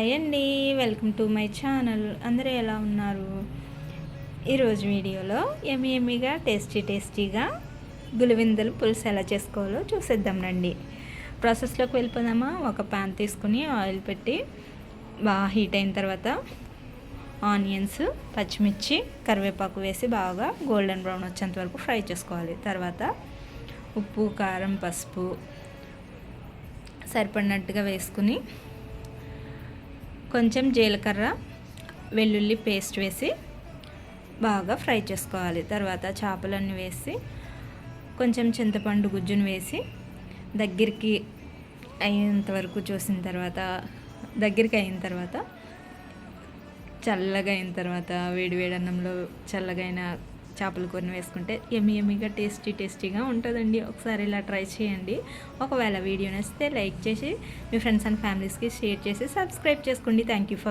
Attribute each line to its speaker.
Speaker 1: Hi అండి welcome to my channel. అందరూ ఎలా ఉన్నారు? ఈరోజు వీడియోలో ఎమ్మి ఎమ్మిగా టేస్టీ టేస్టీగా గులివిందలు పులుసు ఎలా చేసుకోవాలో చూసేద్దాం రండి. ప్రాసెస్లోకి వెళ్ళిపోదామా? ఒక ప్యాన్ తీసుకుని ఆయిల్ పెట్టి బాగా హీట్ అయిన తర్వాత ఆనియన్స్ పచ్చిమిర్చి కరివేపాకు వేసి బాగా గోల్డెన్ బ్రౌన్ వచ్చేంత వరకు ఫ్రై చేసుకోవాలి. తర్వాత ఉప్పు కారం పసుపు సరిపడినట్టుగా వేసుకుని కొంచెం జీలకర్ర వెల్లుల్లి పేస్ట్ వేసి బాగా ఫ్రై చేసుకోవాలి. తర్వాత చేపలన్నీ వేసి కొంచెం చింతపండు గుజ్జును వేసి దగ్గరికి అయ్యేంత వరకు చూసిన తర్వాత దగ్గరికి అయిన తర్వాత చల్లగా అయిన తర్వాత వేడి వేడి అన్నంలో చల్లగైన చేపల కూరని వేసుకుంటే ఎమ్మి ఎమ్మిగా టేస్టీ టేస్టీగా ఉంటుందండి. ఒకసారి ఇలా ట్రై చేయండి. ఒకవేళ వీడియో నచ్చితే లైక్ చేసి మీ ఫ్రెండ్స్ అండ్ ఫ్యామిలీస్కి షేర్ చేసి సబ్స్క్రైబ్ చేసుకోండి. Thank you for